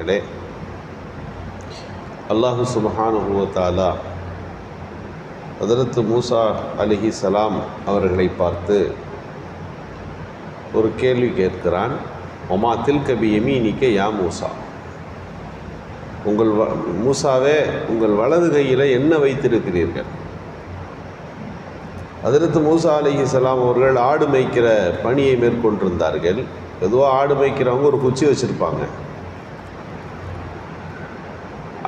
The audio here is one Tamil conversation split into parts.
நண்பர்களே அல்லாஹு சுபஹானுவத்தாலா அதரத்து மூசா அலிஹி சலாம் அவர்களை பார்த்து ஒரு கேள்வி கேட்கிறான் ஒமா தில்கபி எமீனிக்க யா மூசா? உங்கள் வ மூசாவே உங்கள் வலது கையில் என்ன வைத்திருக்கிறீர்கள்? அதிரத்து மூசா அலிஹி சலாம் அவர்கள் ஆடு மேய்க்கிற பணியை மேற்கொண்டிருந்தார்கள். பொதுவாக ஆடு மேய்க்கிறவங்க ஒரு குச்சி வச்சுருப்பாங்க.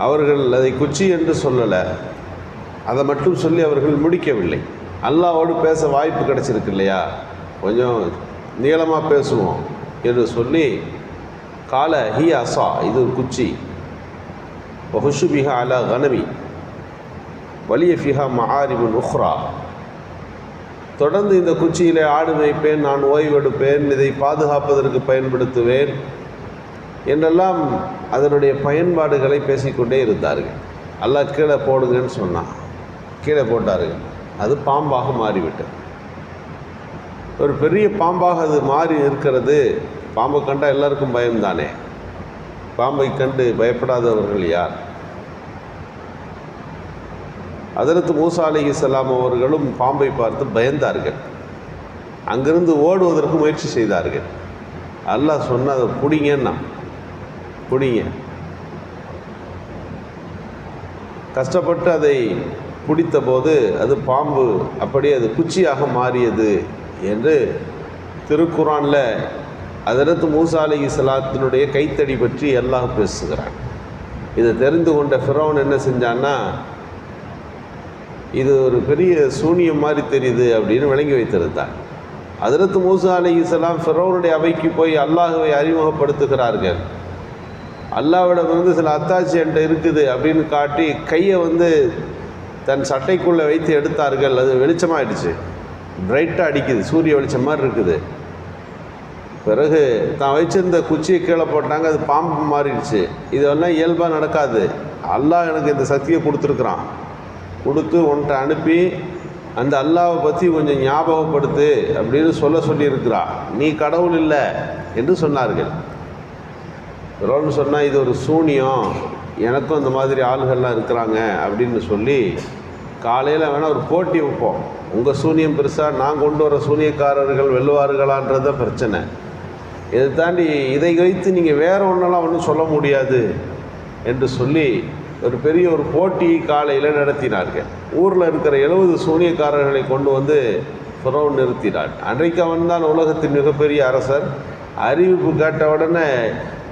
அவர்கள் அதை குச்சி என்று சொல்லலை. அதை மட்டும் சொல்லி அவர்கள் முடிக்கவில்லை. அல்லாவோடு பேச வாய்ப்பு கிடச்சிருக்கு இல்லையா? கொஞ்சம் நீளமாக பேசுவோம் என்று சொல்லி கால ஹி அசா இது ஒரு குச்சி. வஹுஷு பிஹா அலா கனவி வலிய ஃபிஹா மஹாரிபுன் உஹ்ரா தொடர்ந்து இந்த குச்சியிலே ஆடு வைப்பேன் நான் ஓய்வெடுப்பேன் இதை பாதுகாப்பதற்கு பயன்படுத்துவேன். என்றெல்லாம் அதனுடைய பயன்பாடுகளை பேசிக்கொண்டே இருந்தார்கள். அல்லாஹ் கீழே போடுங்கன்னு சொன்னான். கீழே போட்டார்கள். அது பாம்பாக மாறிவிட்டது. ஒரு பெரிய பாம்பாக அது மாறி இருக்கிறது. பாம்பை கண்டால் எல்லாருக்கும் பயம்தானே? பாம்பை கண்டு பயப்படாதவர்கள் யார்? அதற்கு மூசா அலி இஸ்லாம் அவர்களும் பாம்பை பார்த்து பயந்தார்கள். அங்கிருந்து ஓடுவதற்கு முயற்சி செய்தார்கள். அல்லாஹ் சொன்ன அதை பிடிங்கன்னா பிடிங்க கஷ்டப்பட்டு அதை பிடித்த போது அது பாம்பு அப்படியே அது குச்சியாக மாறியது என்று திருக்குறானில் அதற்கு மூசா அலி இஸ்லாத்தினுடைய கைத்தடி பற்றி எல்லாம் பேசுகிறான். இதை தெரிந்து கொண்ட ஃபிரௌன் என்ன செஞ்சான்னா இது ஒரு பெரிய சூனியம் மாதிரி தெரியுது அப்படின்னு விளங்கி வைத்திருந்தார் அதிரத்து மூசா அலி இஸ்லாம் ஃபிரௌனுடைய அவைக்கு போய் அல்லாஹுவை அறிமுகப்படுத்துகிறார்கள். அல்லாவிடமிருந்து சில அத்தாச்சி என்கிட்ட இருக்குது அப்படின்னு காட்டி கையை வந்து தன் சட்டைக்குள்ளே வைத்து எடுத்தார்கள். அது வெளிச்சமாயிடுச்சு. பிரைட்டாக அடிக்குது. சூரிய வெளிச்சம் மாதிரி இருக்குது. பிறகு தான் வச்சிருந்த குச்சியை கீழே போட்டாங்க. அது பாம்பு மாறிடுச்சு. இதெல்லாம் இயல்பாக நடக்காது. அல்லாஹ் எனக்கு இந்த சக்தியை கொடுத்துருக்குறான். கொடுத்து உன்கிட்ட அனுப்பி அந்த அல்லாவை பற்றி கொஞ்சம் ஞாபகப்படுத்து அப்படின்னு சொல்ல சொல்லியிருக்கிறா நீ கடவுள் இல்லை என்று சொன்னார்கள். ரோல்னு சொன்னால் இது ஒரு சூனியம். எனக்கும் இந்த மாதிரி ஆளுகள்லாம் இருக்கிறாங்க அப்படின்னு சொல்லி காலையில் வேணால் ஒரு போட்டி வைப்போம். உங்கள் சூனியம் பெருசாக நான் கொண்டு வர சூனியக்காரர்கள் வெல்லுவார்களான்றத பிரச்சனை. இதை தாண்டி இதை வைத்து நீங்கள் வேறு ஒன்றெல்லாம் ஒன்றும் சொல்ல முடியாது என்று சொல்லி ஒரு பெரிய ஒரு போட்டி காலையில் நடத்தினார்கள். ஊரில் இருக்கிற எழுபது சூனியக்காரர்களை கொண்டு வந்து புறவு நிறுத்தினார் அன்றைக்கு அவன் தான் உலகத்தின் மிகப்பெரிய அரசர். அறிவிப்பு கேட்ட உடனே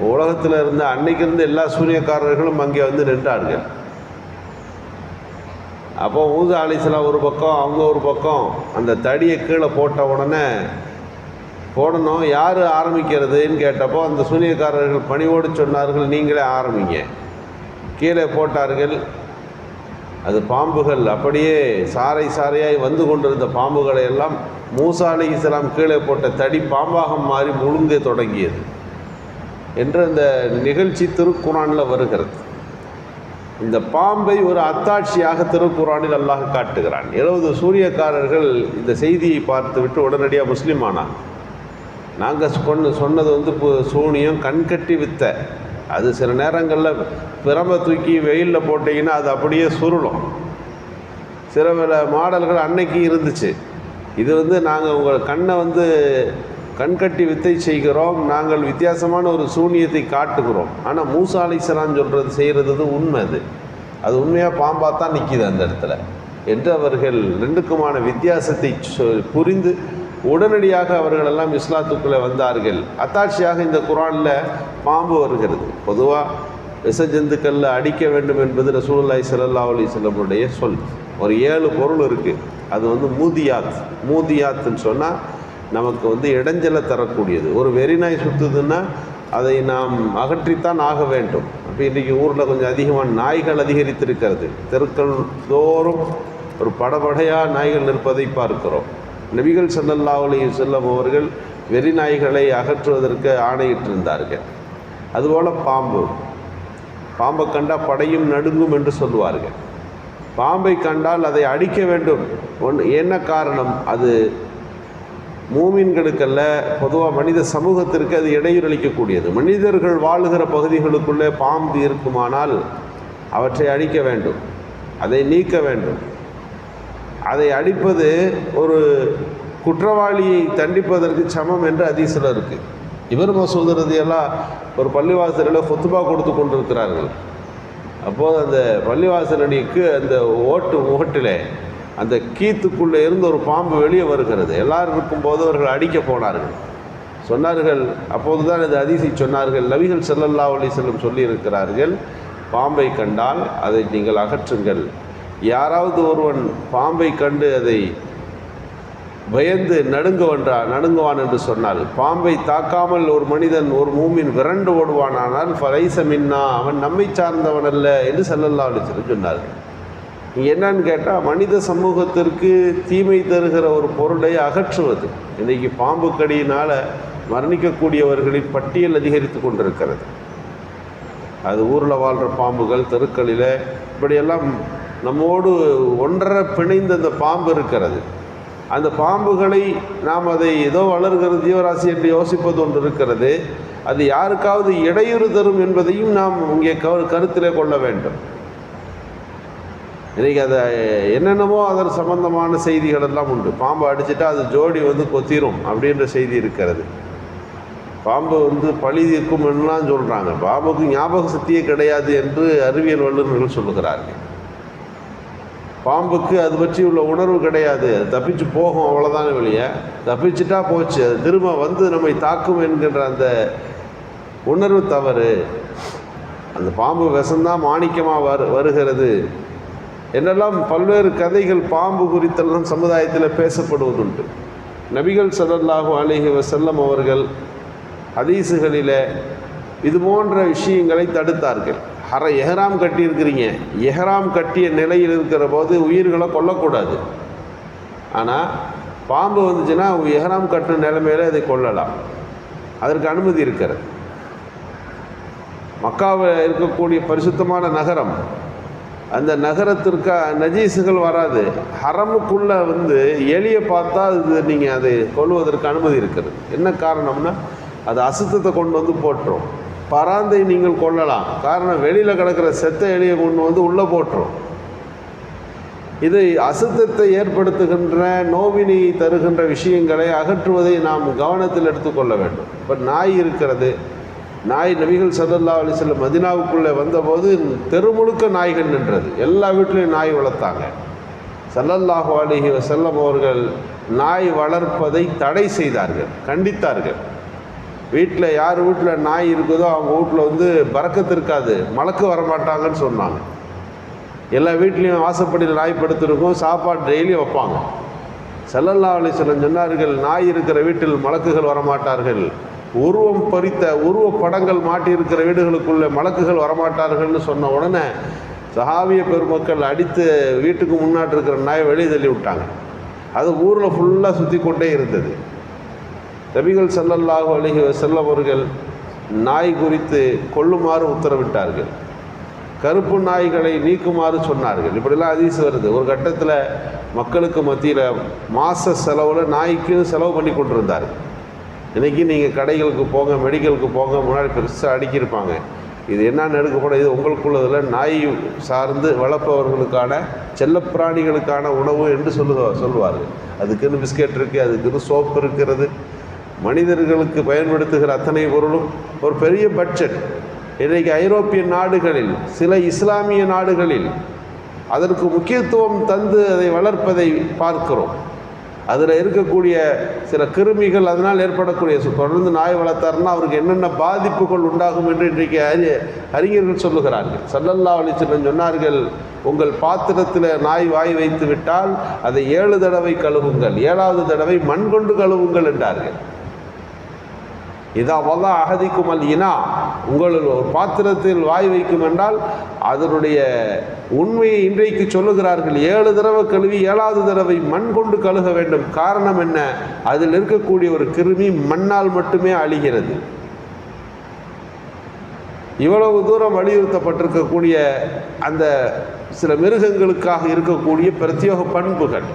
உலகத்தில் இருந்த அன்னைக்கு இருந்து எல்லா சூரியக்காரர்களும் அங்கே வந்து நின்றார்கள். அப்போ ஊது அலிஸ்லாம் ஒரு பக்கம் அவங்க ஒரு பக்கம் அந்த தடியை கீழே போட்ட உடனே போடணும் யார் ஆரம்பிக்கிறதுன்னு கேட்டப்போ அந்த சூனியக்காரர்கள் பணிவோடு சொன்னார்கள் நீங்களே ஆரம்பிங்க. கீழே போட்டார்கள். அது பாம்புகள் அப்படியே சாறை சாறையாய் வந்து கொண்டிருந்த பாம்புகளை எல்லாம் மூசா அலி இஸ்லாம் கீழே போட்ட தடி பாம்பாக மாறி முழுங்க தொடங்கியது என்று அந்த நிகழ்ச்சி திருக்குறானில் வருகிறது. இந்த பாம்பை ஒரு அத்தாட்சியாக திருக்குறானில் அல்லாஹ் காட்டுகிறான். எழுபது சூரியக்காரர்கள் இந்த செய்தியை பார்த்துவிட்டு உடனடியாக முஸ்லீம் ஆனாங்க. நாங்கள் சொன்ன சொன்னது வந்து சூனியம் கண்கட்டி வித்த அது சில நேரங்களில் பிரம்பை தூக்கி வெயிலில் போட்டிங்கன்னா அது அப்படியே சுருளும். சில பல மாடல்கள் அன்னைக்கு இருந்துச்சு. இது வந்து நாங்கள் உங்கள் கண்ணை வந்து கண்கட்டி வித்தை செய்கிறோம். நாங்கள் வித்தியாசமான ஒரு சூனியத்தை காட்டுகிறோம். ஆனால் மூசா அலிசலான் சொல்கிறது செய்கிறது உண்மை அது. அது உண்மையாக பாம்பாக தான் நிற்கிது அந்த இடத்துல. என்று அவர்கள் ரெண்டுக்குமான வித்தியாசத்தை புரிந்து உடனடியாக அவர்களெல்லாம் இஸ்லாத்துக்குள்ளே வந்தார்கள். அத்தாட்சியாக இந்த குரானில் பாம்பு வருகிறது. பொதுவாக விஷ ஜந்துக்களில் அடிக்க வேண்டும் என்பது ரசூலுல்லாய் சல்லா அலி சொல்லமுடைய சொல். ஒரு ஏழு பொருள் இருக்குது அது வந்து மூதியாத். மூதியாத்துன்னு சொன்னால் நமக்கு வந்து இடைஞ்சலை தரக்கூடியது. ஒரு வெறிநாய் சுற்றுதுன்னா அதை நாம் அகற்றித்தான் ஆக வேண்டும். அப்போ இன்றைக்கி ஊரில் கொஞ்சம் அதிகமாக நாய்கள் அதிகரித்திருக்கிறது. தெருக்கள் தோறும் ஒரு படபடையாக நாய்கள் நிற்பதை பார்க்கிறோம். நபிகள் சல்லல்லா அலி செல்லம் அவர்கள் வெறி நாய்களை அகற்றுவதற்கு ஆணையிட்டிருந்தார்கள். அதுபோல் பாம்பு. பாம்பை கண்டால் படையும் நடுங்கும் என்று சொல்லுவார்கள். பாம்பை கண்டால் அதை அடிக்க வேண்டும். ஒன்று என்ன காரணம்? அது மூமின்களுக்கல்ல பொதுவாக மனித சமூகத்திற்கு அது இடையூறளிக்கக்கூடியது. மனிதர்கள் வாழுகிற பகுதிகளுக்குள்ளே பாம்பு இருக்குமானால் அவற்றை அழிக்க வேண்டும். அதை நீக்க வேண்டும். அதை அடிப்பது ஒரு குற்றவாளியை தண்டிப்பதற்கு சமம் என்று அதிசலம் இருக்குது இவர் மசூதரது எல்லாம் ஒரு பள்ளிவாசலில் கொத்துபா கொடுத்து கொண்டிருக்கிறார்கள். அப்போது அந்த பள்ளிவாசலடிக்கு அந்த ஓட்டு ஓட்டில் அந்த கீத்துக்குள்ளே இருந்து ஒரு பாம்பு வெளியே வருகிறது. எல்லாரும் இருக்கும்போது அவர்கள் அடிக்க போனார்கள். சொன்னார்கள் அப்போது தான் இது அதிசை சொன்னார்கள். நபிகள் செல்லல்லா அலைஹி செல்லும் சொல்லியிருக்கிறார்கள் பாம்பை கண்டால் அதை நீங்கள் அகற்றுங்கள். யாராவது ஒருவன் பாம்பை கண்டு அதை பயந்து நடுங்குவன்றா நடுங்குவான் என்று சொன்னால் பாம்பை தாக்காமல் ஒரு மனிதன் ஒரு மூமின் விரண்டு ஓடுவானானால் ஃபரைச மின்னா அவன் நம்மை சார்ந்தவன் அல்ல என்று செல்லல்லா சொல்லி சொன்னார்கள். என்னன்னு கேட்டால் மனித சமூகத்திற்கு தீமை தருகிற ஒரு பொருளை அகற்றுவது. இன்றைக்கி பாம்பு கடியினால் மரணிக்கக்கூடியவர்களின் பட்டியல் அதிகரித்து கொண்டிருக்கிறது. அது ஊரில் வாழ்கிற பாம்புகள் தெருக்களில் இப்படியெல்லாம் நம்மோடு ஒன்றரை பிணைந்த அந்த பாம்பு இருக்கிறது. அந்த பாம்புகளை நாம் அதை ஏதோ வளர்கிற ஜீவராசி என்று யோசிப்பது ஒன்று இருக்கிறது. அது யாருக்காவது இடையூறு தரும் என்பதையும் நாம் இங்கே க கருத்திலே கொள்ள வேண்டும். இன்றைக்கி அதை என்னென்னமோ அதன் சம்பந்தமான செய்திகள் எல்லாம் உண்டு. பாம்பை அடிச்சுட்டா அது ஜோடி வந்து கொத்திரும் அப்படின்ற செய்தி இருக்கிறது. பாம்பு வந்து பழி தீர்க்கும் என்றுலாம் சொல்கிறாங்க பாம்புக்கு ஞாபக சக்தியே கிடையாது என்று அறிவியல் வல்லுநர்கள் சொல்லுகிறார்கள். பாம்புக்கு அது பற்றி உள்ள உணர்வு கிடையாது. அது தப்பிச்சு போகும் அவ்வளோதான வெளியே தப்பிச்சுட்டா போச்சு. அது திரும்ப வந்து நம்மை தாக்கும் என்கின்ற அந்த உணர்வு தவறு. அந்த பாம்பு விஷம்தான் மாணிக்கமாக வரு வருகிறது. என்றெல்லாம் பல்வேறு கதைகள் பாம்பு குறித்தெல்லாம் சமுதாயத்தில் பேசப்படுவதுண்டு. நபிகள் ஸல்லல்லாஹு அலைஹி செல்லம் அவர்கள் ஹதீஸுகளில் இது போன்ற விஷயங்களை தடுத்தார்கள். ஹர எஹராம் கட்டியிருக்கிறீங்க. எஹராம் கட்டிய நிலையில் இருக்கிற போது உயிர்களை கொல்லக்கூடாது. ஆனால் பாம்பு வந்துச்சுன்னா எஹராம் கட்டின நிலைமையில் அதை கொல்லலாம். அதற்கு அனுமதி இருக்கிறது. மக்காவில் இருக்கக்கூடிய பரிசுத்தமான நகரம். அந்த நகரத்திற்கு நஜீசுகள் வராது. ஹரமுக்குள்ளே வந்து எலியை பார்த்தா இது நீங்கள் அதை கொள்வதற்கு அனுமதி இருக்கிறது. என்ன காரணம்னா அது அசுத்தத்தை கொண்டு வந்து போட்டுரும். பராந்தை நீங்கள் கொள்ளலாம் காரணம் வெளியில் கிடக்கிற செத்த எலியை கொண்டு வந்து உள்ளே போட்டுரும். இது அசுத்தத்தை ஏற்படுத்துகின்ற நோவினை தருகின்ற விஷயங்களை அகற்றுவதை நாம் கவனத்தில் எடுத்துக்கொள்ள வேண்டும். இப்போ நாய் இருக்கிறது. நாய் நபிகள் சதல்லாஹலி சில மதினாவுக்குள்ளே வந்தபோது தெருமுழுக்க நாய்கள் நின்றது. எல்லா வீட்லேயும் நாய் வளர்த்தாங்க. சல்லல்லாஹு அலிஹி வசல்லம் அவர்கள் நாய் வளர்ப்பதை தடை செய்தார்கள் கண்டித்தார்கள். வீட்டில் யார் வீட்டில் நாய் இருக்குதோ அவங்க வீட்டில் வந்து பறக்கத்து இருக்காது. மலக்கு வரமாட்டாங்கன்னு சொன்னாங்க. எல்லா வீட்லேயும் வாசப்படியில் நாய் படுத்திருக்கும். சாப்பாடு டெய்லி வைப்பாங்க. செல்லல்லா அலிஸ்லம் சொன்னார்கள் நாய் இருக்கிற வீட்டில் மலக்குகள் வரமாட்டார்கள். உருவம் பறித்த உருவ படங்கள் மாட்டியிருக்கிற வீடுகளுக்குள்ளே மலக்குகள் வரமாட்டார்கள்னு சொன்ன உடனே சஹாவிய பெருமக்கள் அடித்து வீட்டுக்கு முன்னாடி இருக்கிற நாயை வெளியே தள்ளி விட்டாங்க அது ஊரில் ஃபுல்லாக சுற்றி கொண்டே இருந்தது. நபிகள் ஸல்லல்லாஹு அலைஹி செல்லவர்கள் அவர்கள் நாய் குறித்து கொள்ளுமாறு உத்தரவிட்டார்கள். கருப்பு நாய்களை நீக்குமாறு சொன்னார்கள். இப்படிலாம் அதிசு வருது. ஒரு கட்டத்தில் மக்களுக்கு மத்தியில் மாத செலவில் நாய்க்கு செலவு பண்ணி கொண்டிருந்தார். இன்றைக்கி நீங்கள் கடைகளுக்கு போங்க மெடிக்கலுக்கு போங்க முன்னாடி பெருசாக அடுக்கியிருப்பாங்க. இது என்னன்னு எடுக்கப்பட இது உங்களுக்குள்ளதில் நாய் சார்ந்து வளர்ப்பவர்களுக்கான செல்லப்பிராணிகளுக்கான உணவு என்று சொல்லுவா சொல்லுவார்கள். அதுக்குன்னு பிஸ்கெட் இருக்குது அதுக்குன்னு சோப்பு இருக்கிறது. மனிதர்களுக்கு பயன்படுத்துகிற அத்தனை பொருளும் ஒரு பெரிய பட்ஜெட். இன்றைக்கு ஐரோப்பிய நாடுகளில் சில இஸ்லாமிய நாடுகளில் அதற்கு முக்கியத்துவம் தந்து அதை வளர்ப்பதை பார்க்கிறோம். அதில் இருக்கக்கூடிய சில கிருமிகள் அதனால் ஏற்படக்கூடிய தொடர்ந்து நாய் வளர்த்தாருன்னா அவருக்கு என்னென்ன பாதிப்புகள் உண்டாகும் என்று இன்றைக்கு அறி அறிஞர்கள் சொல்லுகிறார்கள். சல்லல்லா அலிச்சன் சொன்னார்கள் உங்கள் பாத்திரத்தில் நாய் வாய் வைத்து விட்டால் அதை ஏழு தடவை கழுவுங்கள் ஏழாவது தடவை மண் கொண்டு கழுவுங்கள் என்றார்கள். இதா வல்லா அகதிக்கும் அல் இனா உங்களில் ஒரு பாத்திரத்தில் வாய் வைக்கும் என்றால் அதனுடைய உண்மையை இன்றைக்கு சொல்லுகிறார்கள். ஏழு தடவை கழுவி ஏழாவது தடவை மண் கொண்டு கழுக வேண்டும். காரணம் என்ன? அதில் இருக்கக்கூடிய ஒரு கிருமி மண்ணால் மட்டுமே அழிகிறது. இவ்வளவு தூரம் வலியுறுத்தப்பட்டிருக்கக்கூடிய அந்த சில மிருகங்களுக்காக இருக்கக்கூடிய பிரத்யேக பண்புகள்.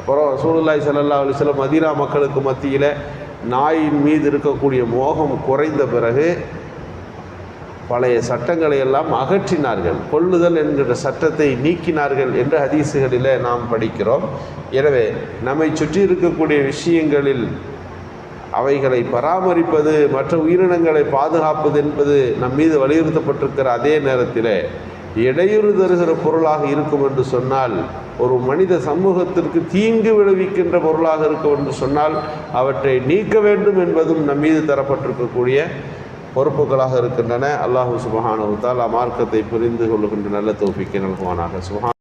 அப்புறம் சூழலாய் செல்லல்லால் சில வஸல்லம் மதீனா மக்களுக்கு மத்தியில் நாயின் மீது இருக்கக்கூடிய மோகம் குறைந்த பிறகு பழைய சட்டங்களை எல்லாம் அகற்றினார்கள். கொள்ளுதல் என்கிற சட்டத்தை நீக்கினார்கள் என்று ஹதீசுகளில் நாம் படிக்கிறோம். எனவே நம்மை சுற்றி இருக்கக்கூடிய விஷயங்களில் அவைகளை பராமரிப்பது மற்ற உயிரினங்களை பாதுகாப்பது என்பது நம் மீது வலியுறுத்தப்பட்டிருக்கிற அதே நேரத்தில் இடையூறு தருகிற பொருளாக இருக்கும் என்று சொன்னால் ஒரு மனித சமூகத்திற்கு தீங்கு விளைவிக்கின்ற பொருளாக இருக்கும் என்று சொன்னால் அவற்றை நீக்க வேண்டும் என்பதும் நம் மீது தரப்பட்டிருக்கக்கூடிய பொறுப்புகளாக இருக்கின்றன. அல்லாஹு சுபஹானஹு தஆலா மார்க்கத்தை புரிந்து கொள்ளுகின்ற நல்ல தொகுப்பிக்கு நல்குவானாக. சுபஹான்